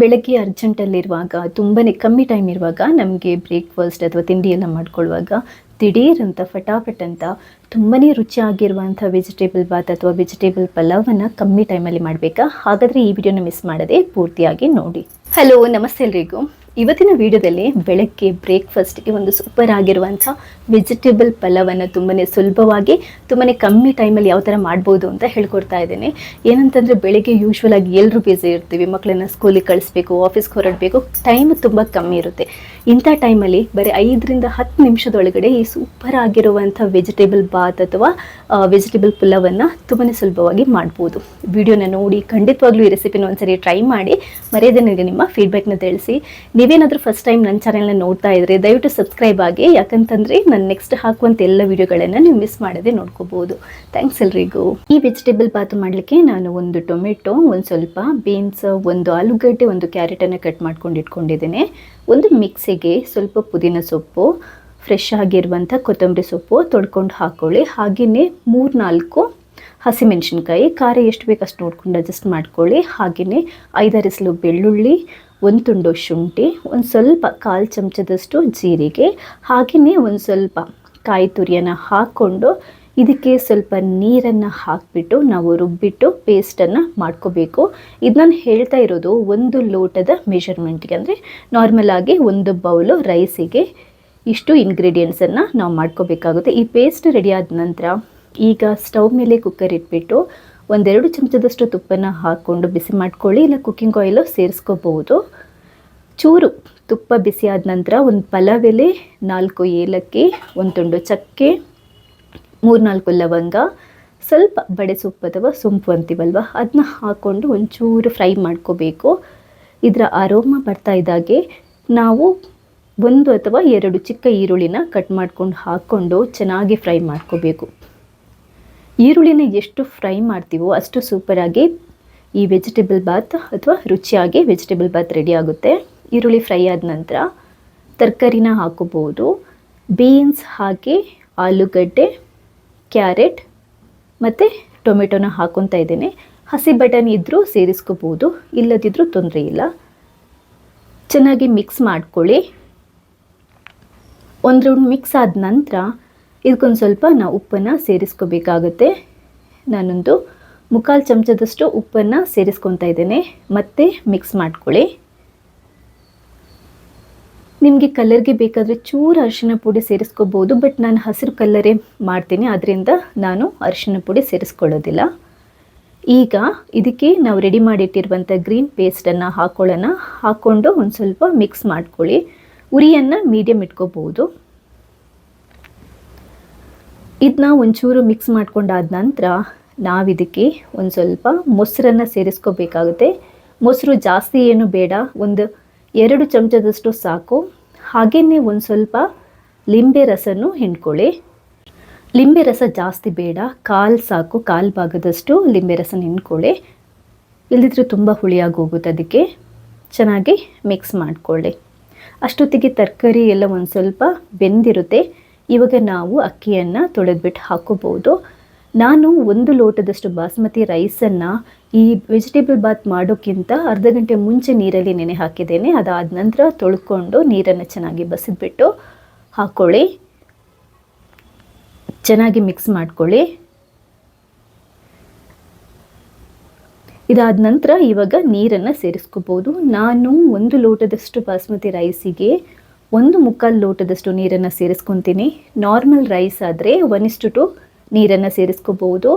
ಬೆಳಗ್ಗೆ ಅರ್ಜೆಂಟಲ್ಲಿರುವಾಗ ತುಂಬಾ ಕಮ್ಮಿ ಟೈಮ್ ಇರುವಾಗ, ನಮಗೆ ಬ್ರೇಕ್ಫಾಸ್ಟ್ ಅಥವಾ ತಿಂಡಿಯೆಲ್ಲ ಮಾಡ್ಕೊಳ್ಳುವಾಗ ದಿಢೀರಂಥ ಅಂತ, ಫಟಾಫಟ್ ಅಂತ ತುಂಬಾ ರುಚಿಯಾಗಿರುವಂಥ ವೆಜಿಟೇಬಲ್ ಬಾತ್ ಅಥವಾ ವೆಜಿಟೇಬಲ್ ಪಲಾವನ್ನು ಕಮ್ಮಿ ಟೈಮಲ್ಲಿ ಮಾಡಬೇಕಾ? ಹಾಗಾದರೆ ಈ ವಿಡಿಯೋನ ಮಿಸ್ ಮಾಡದೆ ಪೂರ್ತಿಯಾಗಿ ನೋಡಿ. ಹಲೋ ನಮಸ್ತೆ ಎಲ್ರಿಗೂ. ಇವತ್ತಿನ ವಿಡಿಯೋದಲ್ಲಿ ಬೆಳಗ್ಗೆ ಬ್ರೇಕ್ಫಾಸ್ಟ್ಗೆ ಒಂದು ಸೂಪರ್ ಆಗಿರುವಂಥ ವೆಜಿಟೇಬಲ್ ಪಲಾವನ್ನು ತುಂಬಾ ಸುಲಭವಾಗಿ ತುಂಬಾ ಕಮ್ಮಿ ಟೈಮಲ್ಲಿ ಯಾವ ಥರ ಮಾಡ್ಬೋದು ಅಂತ ಹೇಳ್ಕೊಡ್ತಾ ಇದ್ದೇನೆ. ಏನಂತಂದರೆ ಬೆಳಗ್ಗೆ ಯೂಶ್ವಲ್ ಆಗಿ ಎಲ್ಲರೂ ಬ್ಯುಸಿ ಇರ್ತೀವಿ ಮಕ್ಕಳನ್ನ ಸ್ಕೂಲಿಗೆ ಕಳಿಸ್ಬೇಕು ಆಫೀಸ್ಗೆ ಹೊರಡಬೇಕು ಟೈಮ್ ತುಂಬ ಕಮ್ಮಿ ಇರುತ್ತೆ. ಇಂಥ ಟೈಮಲ್ಲಿ ಬರೀ ಐದರಿಂದ ಹತ್ತು ನಿಮಿಷದೊಳಗಡೆ ಈ ಸೂಪರ್ ಆಗಿರುವಂಥ ವೆಜಿಟೇಬಲ್ ಬಾತ್ ಅಥವಾ ವೆಜಿಟೇಬಲ್ ಪುಲಾವನ್ನು ತುಂಬಾ ಸುಲಭವಾಗಿ ಮಾಡ್ಬೋದು. ವಿಡಿಯೋನ ನೋಡಿ ಖಂಡಿತವಾಗ್ಲೂ ಈ ರೆಸಿಪಿನ ಒಂದ್ಸರಿ ಟ್ರೈ ಮಾಡಿ, ಮರೆಯದೇ ನನಗೆ ನಿಮ್ಮ ಫೀಡ್ಬ್ಯಾಕ್ನ ತಿಳಿಸಿ. ನೀವೇನಾದರೂ ಫಸ್ಟ್ ಟೈಮ್ ನನ್ನ ಚಾನೆಲ್ನ ನೋಡ್ತಾ ಇದ್ರೆ ದಯವಿಟ್ಟು ಸಬ್ಸ್ಕ್ರೈಬ್ ಆಗಿ, ಯಾಕಂತಂದರೆ ನಾನು ನೆಕ್ಸ್ಟ್ ಹಾಕುವಂಥ ಎಲ್ಲ ವಿಡಿಯೋಗಳನ್ನು ನೀವು ಮಿಸ್ ಮಾಡದೆ ನೋಡ್ಕೋಬೋದು. ಥ್ಯಾಂಕ್ಸ್ ಎಲ್ರಿಗೂ. ಈ ವೆಜಿಟೇಬಲ್ ಬಾತ್ ಮಾಡಲಿಕ್ಕೆ ನಾನು ಒಂದು ಟೊಮೆಟೊ, ಒಂದು ಸ್ವಲ್ಪ ಬೀನ್ಸ್ ಒಂದು ಆಲೂಗಡ್ಡೆ, ಒಂದು ಕ್ಯಾರೆಟನ್ನು ಕಟ್ ಮಾಡ್ಕೊಂಡು ಇಟ್ಕೊಂಡಿದ್ದೇನೆ. ಒಂದು ಮಿಕ್ಸಿಗೆ ಸ್ವಲ್ಪ ಪುದೀನ ಸೊಪ್ಪು ಫ್ರೆಶ್ ಆಗಿರುವಂಥ ಕೊತ್ತಂಬರಿ ಸೊಪ್ಪು ತೊಳ್ಕೊಂಡು ಹಾಕ್ಕೊಳ್ಳಿ ಹಾಗೆಯೇ ಮೂರು ನಾಲ್ಕು ಹಸಿಮೆಣಸಿನ್ಕಾಯಿ, ಖಾರ ಎಷ್ಟು ಬೇಕು ಅಷ್ಟು ನೋಡ್ಕೊಂಡು ಅಡ್ಜಸ್ಟ್ ಮಾಡ್ಕೊಳ್ಳಿ. ಹಾಗೆಯೇ ಐದಾರು ಬೆಳ್ಳುಳ್ಳಿ ಒಂದು ತುಂಡು ಶುಂಠಿ, ಒಂದು ಸ್ವಲ್ಪ ಕಾಲು ಚಮಚದಷ್ಟು ಜೀರಿಗೆ ಹಾಗೆಯೇ ಒಂದು ಸ್ವಲ್ಪ ಕಾಯಿ ತುರಿಯನ್ನು ಹಾಕ್ಕೊಂಡು ಇದಕ್ಕೆ ಸ್ವಲ್ಪ ನೀರನ್ನು ಹಾಕಿಬಿಟ್ಟು ನಾವು ರುಬ್ಬಿಟ್ಟು ಪೇಸ್ಟನ್ನು ಮಾಡ್ಕೋಬೇಕು. ಇದು ನಾನು ಹೇಳ್ತಾ ಇರೋದು ಒಂದು ಲೋಟದ ಮೆಷರ್ಮೆಂಟ್ಗೆ ಅಂದರೆ ನಾರ್ಮಲಾಗಿ ಒಂದು ಬೌಲು ರೈಸಿಗೆ ಇಷ್ಟು ಇಂಗ್ರೀಡಿಯೆಂಟ್ಸನ್ನು ನಾವು ಮಾಡ್ಕೋಬೇಕಾಗುತ್ತೆ. ಈ ಪೇಸ್ಟ್ ರೆಡಿ ಆದ ನಂತರ ಈಗ ಸ್ಟವ್ ಮೇಲೆ ಕುಕ್ಕರ್ ಇಟ್ಬಿಟ್ಟು ಒಂದೆರಡು ಚಮಚದಷ್ಟು ತುಪ್ಪನ ಹಾಕ್ಕೊಂಡು ಬಿಸಿ ಮಾಡ್ಕೊಳ್ಳಿ, ಇಲ್ಲ ಕುಕ್ಕಿಂಗ್ ಆಯಿಲು ಸೇರಿಸ್ಕೋಬಹುದು. ಚೂರು ತುಪ್ಪ ಬಿಸಿ ಆದ ನಂತರ ಒಂದು ಪಲಾವ್ ಎಲೆ ನಾಲ್ಕು ಏಲಕ್ಕಿ, ಒಂದು ತುಂಡು ಚಕ್ಕೆ, ಮೂರ್ನಾಲ್ಕು ಲವಂಗ, ಸ್ವಲ್ಪ ಬಡೆ ಸೊಪ್ಪು ಅಥವಾ ಸೊಂಪು ಅಂತೀವಲ್ವ ಅದನ್ನ ಹಾಕ್ಕೊಂಡು ಒಂಚೂರು ಫ್ರೈ ಮಾಡ್ಕೋಬೇಕು. ಇದರ ಅರೋಮ ಬರ್ತಾ ಇದ್ದಾಗೆ ನಾವು ಒಂದು ಅಥವಾ ಎರಡು ಚಿಕ್ಕ ಈರುಳ್ಳಿನ ಕಟ್ ಮಾಡ್ಕೊಂಡು ಹಾಕ್ಕೊಂಡು ಚೆನ್ನಾಗಿ ಫ್ರೈ ಮಾಡ್ಕೋಬೇಕು. ಈರುಳ್ಳಿನ ಎಷ್ಟು ಫ್ರೈ ಮಾಡ್ತೀವೋ ಅಷ್ಟು ಸೂಪರಾಗಿ ಈ ವೆಜಿಟೇಬಲ್ ಬಾತ್ ಅಥವಾ ರುಚಿಯಾಗಿ ವೆಜಿಟೇಬಲ್ ಬಾತ್ ರೆಡಿ ಆಗುತ್ತೆ. ಈರುಳ್ಳಿ ಫ್ರೈ ಆದ ನಂತರ ತರಕಾರಿನ ಹಾಕೋಬಹುದು. ಬೀನ್ಸ್ ಹಾಕಿ, ಆಲೂಗಡ್ಡೆ, ಕ್ಯಾರೆಟ್ ಮತ್ತು ಟೊಮೆಟೊನ ಹಾಕೊತಾ ಇದ್ದೇನೆ. ಹಸಿ ಬಟನ್ ಇದ್ದರೂ ಸೇರಿಸ್ಕೋಬೋದು ಇಲ್ಲದಿದ್ದರೂ ತೊಂದರೆ ಇಲ್ಲ. ಚೆನ್ನಾಗಿ ಮಿಕ್ಸ್ ಮಾಡ್ಕೊಳ್ಳಿ. ಒಂದು ರೌಂಡ್ ಮಿಕ್ಸ್ ಆದ ನಂತರ ಇದಕ್ಕೊಂದು ಸ್ವಲ್ಪ ನಾವು ಉಪ್ಪನ್ನು ಸೇರಿಸ್ಕೋಬೇಕಾಗುತ್ತೆ. ನಾನೊಂದು ಮುಕ್ಕಾಲು ಚಮಚದಷ್ಟು ಉಪ್ಪನ್ನು ಸೇರಿಸ್ಕೊತಾ ಇದ್ದೇನೆ. ಮತ್ತೆ ಮಿಕ್ಸ್ ಮಾಡ್ಕೊಳ್ಳಿ. ನಿಮಗೆ ಕಲರ್ಗೆ ಬೇಕಾದರೆ ಚೂರು ಅರಿಶಿನ ಪುಡಿ ಸೇರಿಸ್ಕೋಬೋದು ಬಟ್ ನಾನು ಹಸಿರು ಕಲ್ಲರೇ ಮಾಡ್ತೀನಿ. ಅದರಿಂದ ನಾನು ಅರಿಶಿನ ಪುಡಿ ಸೇರಿಸ್ಕೊಳ್ಳೋದಿಲ್ಲ. ಈಗ ಇದಕ್ಕೆ ನಾವು ರೆಡಿ ಮಾಡಿಟ್ಟಿರುವಂಥ ಗ್ರೀನ್ ಪೇಸ್ಟನ್ನು ಹಾಕೊಳ್ಳೋಣ. ಹಾಕ್ಕೊಂಡು ಒಂದು ಸ್ವಲ್ಪ ಮಿಕ್ಸ್ ಮಾಡ್ಕೊಳ್ಳಿ. ಉರಿಯನ್ನು ಮೀಡಿಯಮ್ ಇಟ್ಕೋಬೋದು. ಇದನ್ನ ಒಂಚೂರು ಮಿಕ್ಸ್ ಮಾಡ್ಕೊಂಡಾದ ನಂತರ ನಾವಿದಕ್ಕೆ ಒಂದು ಸ್ವಲ್ಪ ಮೊಸರನ್ನು ಸೇರಿಸ್ಕೋಬೇಕಾಗುತ್ತೆ. ಮೊಸರು ಜಾಸ್ತಿ ಏನು ಬೇಡ, ಒಂದು ಎರಡು ಚಮಚದಷ್ಟು ಸಾಕು. ಹಾಗೆಯೇ ಒಂದು ಸ್ವಲ್ಪ ಲಿಂಬೆ ರಸನೂ ಹಿಂಡ್ಕೊಳ್ಳಿ. ಲಿಂಬೆ ರಸ ಜಾಸ್ತಿ ಬೇಡ, ಕಾಲು ಸಾಕು, ಕಾಲು ಭಾಗದಷ್ಟು ಲಿಂಬೆ ರಸ ಹಿಂಡ್ಕೊಳ್ಳಿ. ಇಲ್ಲದಿದ್ರೆ ತುಂಬ ಹುಳಿಯಾಗಿ ಹೋಗುತ್ತೆ ಅದಕ್ಕೆ. ಚೆನ್ನಾಗಿ ಮಿಕ್ಸ್ ಮಾಡಿಕೊಳ್ಳಿ. ಅಷ್ಟೊತ್ತಿಗೆ ತರಕಾರಿ ಎಲ್ಲ ಒಂದು ಸ್ವಲ್ಪ ಬೆಂದಿರುತ್ತೆ. ಇವಾಗ ನಾವು ಅಕ್ಕಿಯನ್ನು ತೊಳೆದ್ಬಿಟ್ಟು ಹಾಕೋಬೋದು. ನಾನು ಒಂದು ಲೋಟದಷ್ಟು ಬಾಸ್ಮತಿ ರೈಸನ್ನು ಈ ವೆಜಿಟೇಬಲ್ ಬಾತ್ ಮಾಡೋಕ್ಕಿಂತ ಅರ್ಧ ಗಂಟೆ ಮುಂಚೆ ನೀರಲ್ಲಿ ನೆನೆ ಹಾಕಿದ್ದೇನೆ. ಅದಾದ ನಂತರ ತೊಳ್ಕೊಂಡು ನೀರನ್ನು ಚೆನ್ನಾಗಿ ಬಸಿದ್ಬಿಟ್ಟು ಹಾಕ್ಕೊಳ್ಳಿ ಚೆನ್ನಾಗಿ ಮಿಕ್ಸ್ ಮಾಡ್ಕೊಳ್ಳಿ. ಇದಾದ ನಂತರ ಇವಾಗ ನೀರನ್ನು ಸೇರಿಸ್ಕೋಬೋದು. ನಾನು ಒಂದು ಲೋಟದಷ್ಟು ಬಾಸ್ಮತಿ ರೈಸಿಗೆ ಒಂದು ಮುಕ್ಕಾಲು ಲೋಟದಷ್ಟು ನೀರನ್ನು ಸೇರಿಸ್ಕೊತೀನಿ. ನಾರ್ಮಲ್ ರೈಸ್ ಆದರೆ ಒನ್ ಇಷ್ಟು ಟು ನೀರನ್ನು ಸೇರಿಸ್ಕೋಬೋದು.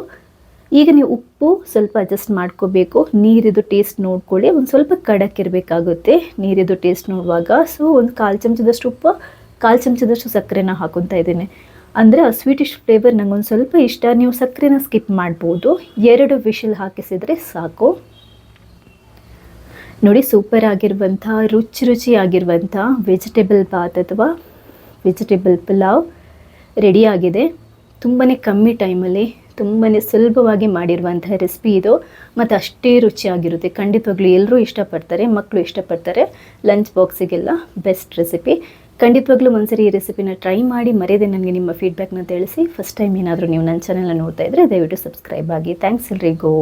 ಈಗ ನೀವು ಉಪ್ಪು ಸ್ವಲ್ಪ ಅಡ್ಜಸ್ಟ್ ಮಾಡ್ಕೋಬೇಕು. ನೀರಿದು ಟೇಸ್ಟ್ ನೋಡ್ಕೊಳ್ಳಿ. ಒಂದು ಸ್ವಲ್ಪ ಕಡಕ್ ಇರಬೇಕಾಗುತ್ತೆ ನೀರಿದು ಟೇಸ್ಟ್ ನೋಡುವಾಗ. ಸೊ ಒಂದು ಕಾಲು ಚಮಚದಷ್ಟು ಉಪ್ಪು, ಕಾಲು ಚಮಚದಷ್ಟು ಸಕ್ಕರೆನ ಹಾಕೊತಾ ಇದ್ದೀನಿ. ಅಂದರೆ ಆ ಸ್ವೀಟಿಶ್ ಫ್ಲೇವರ್ ನಂಗೊಂದು ಸ್ವಲ್ಪ ಇಷ್ಟ, ನೀವು ಸಕ್ಕರೆನ ಸ್ಕಿಪ್ ಮಾಡ್ಬೋದು. ಎರಡು ವಿಷಲ್ ಹಾಕಿಸಿದರೆ ಸಾಕು. ನೋಡಿ ಸೂಪರ್ ಆಗಿರುವಂಥ, ರುಚಿ ರುಚಿಯಾಗಿರುವಂಥ ವೆಜಿಟೇಬಲ್ ಬಾತ್ ಅಥವಾ ವೆಜಿಟೇಬಲ್ ಪುಲಾವ್ ರೆಡಿಯಾಗಿದೆ ತುಂಬಾ ಕಮ್ಮಿ ಟೈಮಲ್ಲಿ ತುಂಬಾ ಸುಲಭವಾಗಿ ಮಾಡಿರುವಂಥ ರೆಸಿಪಿ ಇದು. ಮತ್ತು ಅಷ್ಟೇ ರುಚಿಯಾಗಿರುತ್ತೆ ಖಂಡಿತವಾಗ್ಲೂ ಎಲ್ಲರೂ ಇಷ್ಟಪಡ್ತಾರೆ ಮಕ್ಕಳು ಇಷ್ಟಪಡ್ತಾರೆ. ಲಂಚ್ ಬಾಕ್ಸಿಗೆಲ್ಲ ಬೆಸ್ಟ್ ರೆಸಿಪಿ ಖಂಡಿತವಾಗ್ಲೂ ಒಂದ್ಸರಿ ಈ ರೆಸಿಪಿನ ಟ್ರೈ ಮಾಡಿ, ಮರೆಯದೆ ನನಗೆ ನಿಮ್ಮ ಫೀಡ್ಬ್ಯಾಕ್ನ ತಿಳಿಸಿ. ಫಸ್ಟ್ ಟೈಮ್ ಏನಾದರೂ ನೀವು ನನ್ನ ಚಾನಲ್ನ ನೋಡ್ತಾ ಇದ್ದರೆ ದಯವಿಟ್ಟು ಸಬ್ಸ್ಕ್ರೈಬ್ ಆಗಿ. ಥ್ಯಾಂಕ್ಸ್ ಎಲ್ರಿಗೂ.